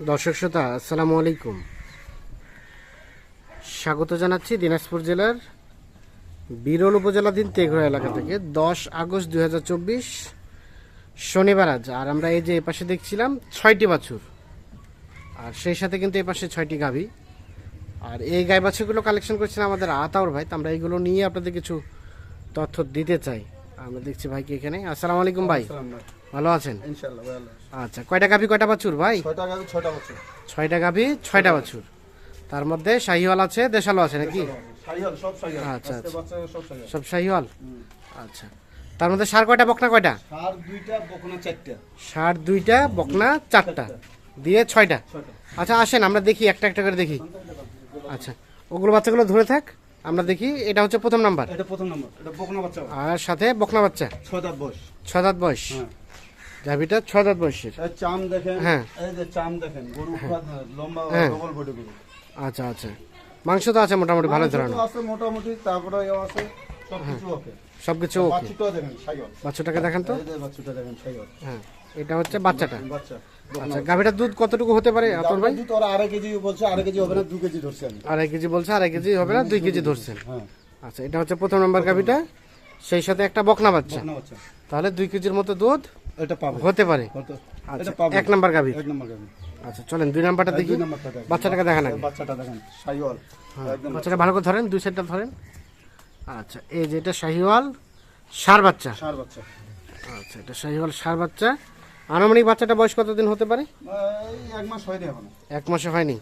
দর্শক শ্রোতা, আসসালামু আলাইকুম। স্বাগত জানাচ্ছি দিনাজপুর জেলার বিরল উপজেলাধীন তেঘরা এলাকা থেকে। দশ আগস্ট দু হাজার চব্বিশ শনিবার আজ। আর আমরা এই যে এপাশে দেখছিলাম, ছয়টি বাছুর। আর সেই সাথে কিন্তু এপাশে ছয়টি গাভী। আর এই গাই বাছুরগুলো কালেকশন করছিলাম আমাদের আতাউর ভাই, তো আমরা এইগুলো নিয়ে আপনাদের কিছু তথ্য দিতে চাই। আমরা দেখছি ভাইকে এখানে। আসসালামু আলাইকুম ভাই। ভালো আছেন? ইনশাআল্লাহ ভালো আচ্ছা কয়টা গাভী কয়টা বাছুর ভাই? ছয়টা গাড়ি ছয়টা বছর। ছয়টা গাভী ছয়টা বাছুর। তার মধ্যে শাহিওয়াল আছে দেশালো আছে নাকি? আচ্ছা, সব শাহিওয়াল। আচ্ছা। তার মধ্যে সার কয়টা বকনা কয়টা? সার দুইটা বকনা চারটা। দিয়ে ছয়টা। আচ্ছা আসেন আমরা দেখি একটা একটা করে দেখি। আচ্ছা ওগুলো বাচ্চাগুলো ধরে থাক আমরা দেখি এটা হচ্ছে প্রথম নাম্বার। আর সাথে বকনা বাচ্চা। ছয় দাঁত বয়স। ছয় দাঁত বয়স। হ্যাঁ। গাভীটা ছয় দাঁত বয়সের। চাম দেখেন হ্যাঁ। এই যে চাম দেখেন গরু লম্বা হ্যাঁ। ডবল বডি গরু আচ্ছা আচ্ছা। মাংস তো আছে মোটামুটি ভালো ধরনের। আছে মোটামুটি তারপরে আছে সব কিছু ওকে। সবকিছু ওকে। বাচ্চাটাও দেখেন সাইহল বাচ্চাটাকে দেখান তো। এই যে বাচ্চাটা দেখেন সাইহল হ্যাঁ। এটা হচ্ছে বাচ্চাটা। বাচ্চা আচ্ছা গাভীটার দুধ কতটুকু হতে পারে আপনার ভাই? দুধ ওরা আড়াই কেজি বলছে আড়াই কেজি হবে না দু কেজি ধরছি আমি। আড়াই কেজি বলছে আড়াই কেজি হবে না দুই কেজি ধরছেন। হ্যাঁ। আচ্ছা এটা হচ্ছে প্রথম নম্বর গাভিটা। সেই সাথে একটা বকনা বাচ্চা। বকনা বাচ্চা। তাহলে দুই কেজির মতো দুধ এটা পাবে। হতে পারে। আচ্ছা এটা পাবে এক নাম্বার গাভি। এক নম্বর গাভি। আচ্ছা চলেন দুই নাম্বারটা দেখি। বাচ্চাটাকে দেখান আগে। বাচ্চাটা দেখেন সাইওয়াল বাচ্চাটা ভালো করে ধরেন দুই সাইডটা ধরেন। আচ্ছা এই যে এটা শাহিওয়াল সার বাচ্চা। সার বাচ্চা। আচ্ছা এটা শাহিওয়াল সার বাচ্চা। আনুমানিক বাচ্চাটা বয়স কতদিন হতে পারে? এক মাস হয়নি এখন। এক মাসে হয়নি?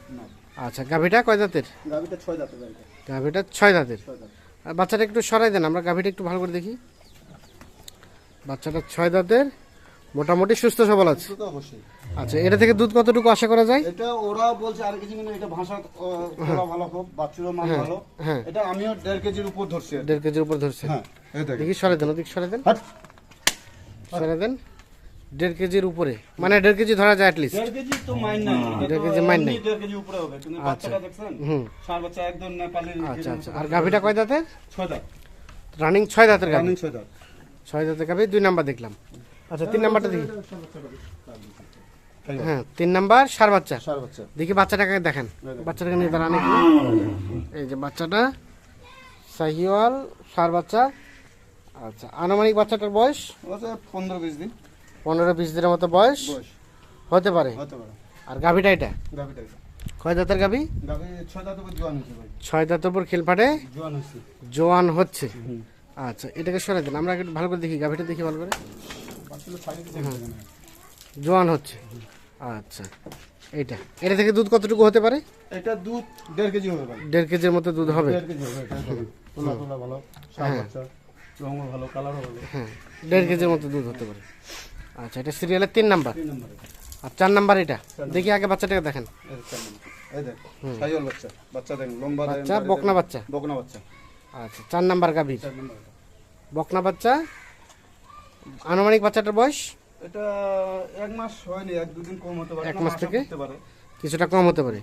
আচ্ছা গাভিটা কয় দাঁতের গাভিটা ছয় দাঁতে গাভিটা গাভিটা ছয় দাঁতের আর বাচ্চাটা একটু সরাই দেন আমরা গাভিটা একটু ভালো করে দেখি। বাচ্চাটা ছয় দাঁতের মোটামুটি সুস্থ সবল আছে। আচ্ছা এটা থেকে দুধ কতটুকু আশা করা যায়? এটা ওরা বলছে আর কিছু কিন্তু এটা ভাষা তোলা ভালো খুব বাচ্চারও মান ভালো। হ্যাঁ। এটা আমিও দেড় কেজির উপর ধরছি আর কি। দেড় কেজির উপর ধরছি হ্যাঁ এই দেখি সরে দেন ওদিক সরে দেন। সরে দেন। দেড় কেজির উপরে। মানে দেড় কেজি ধরা যায় অ্যাটলিস্ট দেড় কেজি তো মাইন নাই। এটা দেড় তো কেজি মাইন নাই। দেড় কেজি উপরে হবে। কিন্তু বাচ্চাটা দেখছেন? হুম। সার বাচ্চা একদম নেপালি আচ্ছা আচ্ছা। আর গাভিটা কয় দাঁতের? ছয় দাঁত। রানিং ছয় দাঁতের গাভি। রানিং ছয় দাঁত। ছয় দাঁতের গাভি দুই নাম্বার দেখলাম। আচ্ছা তিন নাম্বারটা দেখি। হ্যাঁ তিন নাম্বার সার বাচ্চা। সার বাচ্চা। দেখি বাচ্চাটাকে দেখেন। বাচ্চাটাকে নিয়ে দাঁড়ান এই যে বাচ্চাটা সাহিওয়াল সার বাচ্চা। আচ্ছা আনুমানিক বাচ্চাটার বয়স? পনেরো বিশ দিন। পনেরো বিশ দিনের মতো বয়স? হতে পারে। আর গাভিটা এটা? কয় দাঁতের গাভি? ছয় দাঁত উপর জোয়ান হয়েছে ভাই। ছয় দাঁতের উপর খিলফাটে? জোয়ান হচ্ছে। আচ্ছা এটাকে সরে দিন। আমরা একটু ভালো করে দেখি গাভিটা দেখি ভালো করে। জোয়ান হচ্ছে। আচ্ছা এইটা এটা থেকে দুধ কতটুকু হতে পারে? এটা দুধ দেড় কেজি হবে দেড় কেজির মতো দুধ হবে? দেড় এটা কেজির মতো দুধ হতে পারে। আচ্ছা এটা সিরিয়ালের তিন নাম্বার। আর চার নাম্বার এটা? দেখি আগে বাচ্চাটাকে দেখেন। বাচ্চা। বকনা বাচ্চা। বকনা বাচ্চা। আচ্ছা চার নাম্বার গাভীর। এটা। বকনা বাচ্চা আনুমানিক বাচ্চাটার বয়স? এটা এক মাস হয়নি এক দুদিন কম হতে পারে। এক মাস থেকে? কিছুটা কম হতে পারে।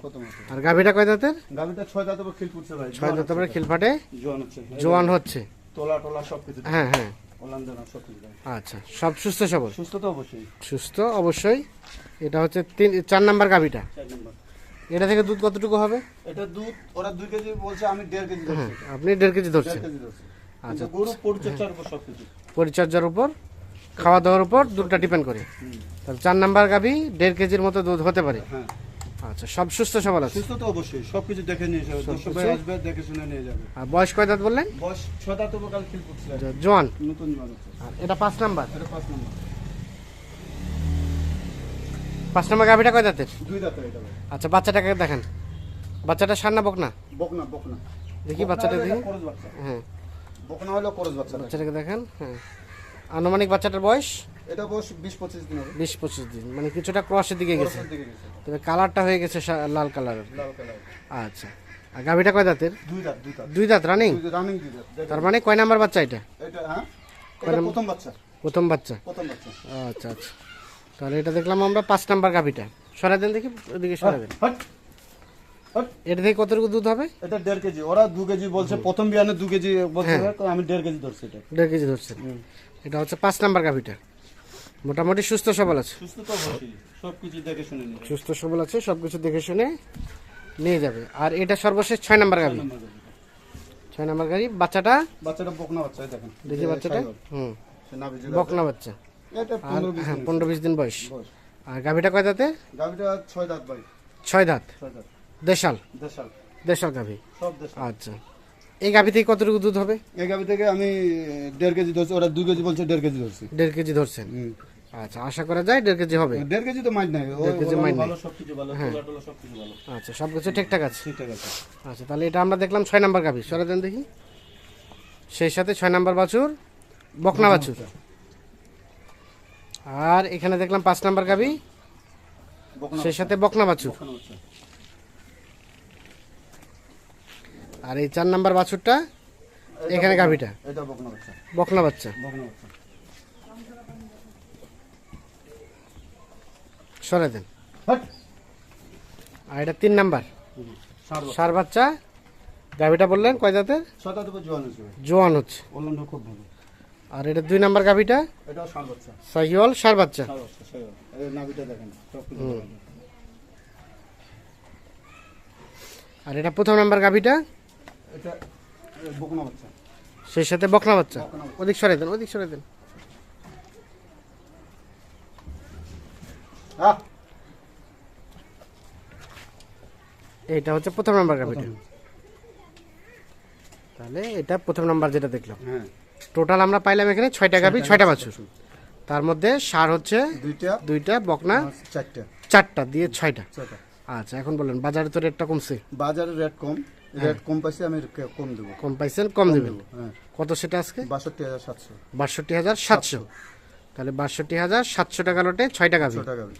আর গাভীটা কয় দাঁতের? গাভিটা ছয় দাঁত উপর খিল ফুটছে ভাই। ছয় দাঁতের পরে খিলফাটে জোয়ান হচ্ছে জোয়ান হচ্ছে। তোলা টোলা সব কিছু। হ্যাঁ হ্যাঁ। দেয়। আচ্ছা সব সুস্থ সবল? সুস্থ তো অবশ্যই। সুস্থ অবশ্যই। এটা হচ্ছে তিন চার নাম্বার গাভীটা? এটা থেকে দুধ কতটুকু হবে? এটা দুধ ওরা দুই কেজি বলছে আমি দেড় কেজি হ্যাঁ আপনি দেড় কেজি ধরছেন। আচ্ছা। গরু পরিচর্যার উপর সব কিছু পরিচর্যার উপর? খাওয়া দাওয়ার উপর দুধটা ডিপেন্ড করে। তাহলে চার নাম্বার গাভী দেড় কেজির মতো দুধ হতে পারে। হ্যাঁ। আচ্ছা সব সুস্থ সবল আছে? সুস্থ তো অবশ্যই সব কিছু দেখে নিয়ে যাবে দর্শক ভাই আসবে দেখে শুনে নিয়ে যাবে। আর বয়স কয় দাঁত বললেন? বয়স ছয় দাঁত কাল খিল ফুটছে জো- জোয়ান? নতুন জোয়ান আর এটা পাঁচ নাম্বার? এটা পাঁচ নম্বর। পাঁচ নাম্বার গাভীটা কয় দাঁতের? দুই দাঁতের এটা আচ্ছা বাচ্চাটাকে দেখেন। বাচ্চাটা সার না বকনা? বকনা বকনা। দেখি বাচ্চাটা দেখি। হ্যাঁ। বকনা হলো করজ বাচ্চা বাচ্চাটাকে দেখেন হ্যাঁ। আনুমানিক বাচ্চাটার বয়স? এটা বয়স বিশ পঁচিশ দিন হবে। বিশ পঁচিশ দিন মানে কিছুটা ক্রসের দিকে গেছে। তবে কালারটা হয়ে গেছে লাল কালারের লাল কালার। আচ্ছা আর গাভীটা কয় দাঁতের? দুই দাঁত দুই দাঁত। দুই দাঁত রানিং রানিং দুই দাঁত। তার মানে কয় নাম্বার বাচ্চা এটা? এটা হ্যাঁ? এটা প্রথম বাচ্চা। প্রথম বাচ্চা? প্রথম বাচ্চা। আচ্ছা আচ্ছা। তাহলে এটা দেখলাম আমরা পাঁচ নাম্বার গাভীটা। সরাই দেন দেখি ওদিকে সরাই দেন হট। এটা থেকে কতটুকু দুধ হবে? এটা দেড় কেজি। ওরা দু কেজি বলছে প্রথম বিয়ানে দু কেজি বলছে তো আমি দেড় কেজি ধরছি এটা। দেড় কেজি ধরছেন এটা হচ্ছে পাঁচ নাম্বার গাভীটা। মোটামুটি সুস্থ সবল আছে। সুস্থ তো সবকিছু দেখে শুনে সুস্থ সবল আছে সবকিছু দেখে শুনে নিয়ে যাবে। আর এটা সর্বশেষ ছয় নাম্বার গাড়ি। ছয় নাম্বার গাড়ি বাচ্চাটা? বাচ্চাটা বকনা বাচ্চা দেখেন। দেখি বাচ্চাটা? হুম। বকনা বাচ্চা। পনেরো বিশ হ্যাঁ দিন। পনেরো বিশ দিন বয়স। বয়স। আর গাভিটা কয় দাঁতে? গাভীটা ছয় দাঁত ভাই। ছয় দাঁত। ছয় দাঁত। দেশাল? দেশাল। দেশাল গাভি? সব দেশাল। আচ্ছা। এই গাভি থেকে কতটুকু দুধ হবে? এই গাভী থেকে আমি দেড় কেজি ধরছি। ওরা দুই কেজি বলছে দেড় কেজি ধরছি। দেড় কেজি ধরছেন? আচ্ছা আশা করা যায় দেড় কেজি হবে? দেড় কেজি তো মাইন নাই। দেড় কেজি মাইন নাই। ভালো আচ্ছা সব কিছু ঠিকঠাক আছে? ঠিকঠাক আছে। আচ্ছা তাহলে এটা আমরা দেখলাম ছয় নাম্বার গাভি। সরে দেন দেখি। সেই সাথে ছয় নাম্বার বাছুর বকনা বাছুর। আর এখানে দেখলাম পাঁচ নাম্বার গাভি। সেই সাথে বকনা বাছুর বকনা বাচ্চা। আর এই চার নাম্বার বাছুরটা এখানে গাভিটা? বকনা বাচ্চা। সরে দেন। আর এটা তিন নাম্বার। সার বাচ্চা। গাভিটা বললেন কয় জাতের? জোয়ান হচ্ছে আর এটা দুই নাম্বার গাভিটা? সাহিওয়াল সার বাচ্চা। আর এটা প্রথম নাম্বার গাভিটা? এটা বকনা বাচ্চা। সেই সাথে বকনা বাচ্চা। ওদিক সরে দেন ওদিক সরে দেন। এইটা হচ্ছে প্রথম নাম্বার গাভিটা তাহলে এটা প্রথম নাম্বার যেটা দেখলাম। হ্যাঁ। টোটাল আমরা পাইলাম এখানে ছয়টা গাভি ছয়টা বাছুর। তার মধ্যে সার হচ্ছে দুইটা দুইটা বকনা চারটা। চারটা দিয়ে ছয়টা। ছয়টা। আচ্ছা এখন বলেন বাজারে তো রেটটা কমছে? বাজারে রেট কম রেট কম পাইছি আমি কম দেবো। কম পাইছেন কম দেবেন। হ্যাঁ। কত সেটা আজকে? বাষট্টি হাজার সাতশো। বাষট্টি হাজার সাতশো। তাহলে বাষট্টি হাজার সাতশো টাকা লোটে ছয়টা ছটা গাভি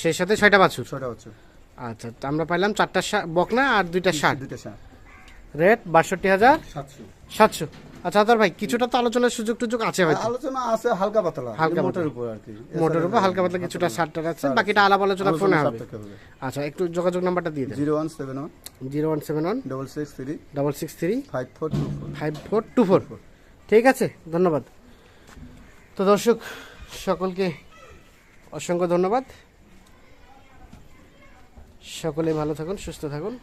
সেই সাথে ছয়টা বাছুর? ছটা হচ্ছে আচ্ছা তো আমরা পাইলাম চারটা বকনা আর দুইটা ষাট দুইটা ষাট রেট বাষট্টি হাজার সাতশো। সাতশো। আচ্ছা আদর ভাই কিছুটা তো আলোচনার সুযোগ টুযোগ আছে হয়তো। আলোচনা আছে হালকা পাতলা হালকা মোটের উপর আর কি। মোটর উপর হালকা পাতলা কিছুটা ষাটটা আছে বাকিটা আলাপ আলোচনা ফোনে হবে। আচ্ছা একটু যোগাযোগ নাম্বারটা দিয়ে দেন। Zero one seven one. Zero one seven one. Double six three. Double six three. Five four two four. Five four two four. ঠিক আছে ধন্যবাদ। তো দর্শক সকলকে অসংখ্য ধন্যবাদ। সকলে ভালো থাকুন সুস্থ থাকুন।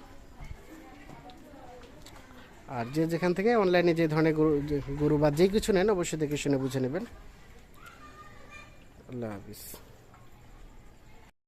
আর যে যেখান থেকে অনলাইনে যে ধরনের গরু গরু বা যে কিছু নেন, অবশ্যই দেখে শুনে বুঝে নেবেন। আল্লাহ হাফিজ।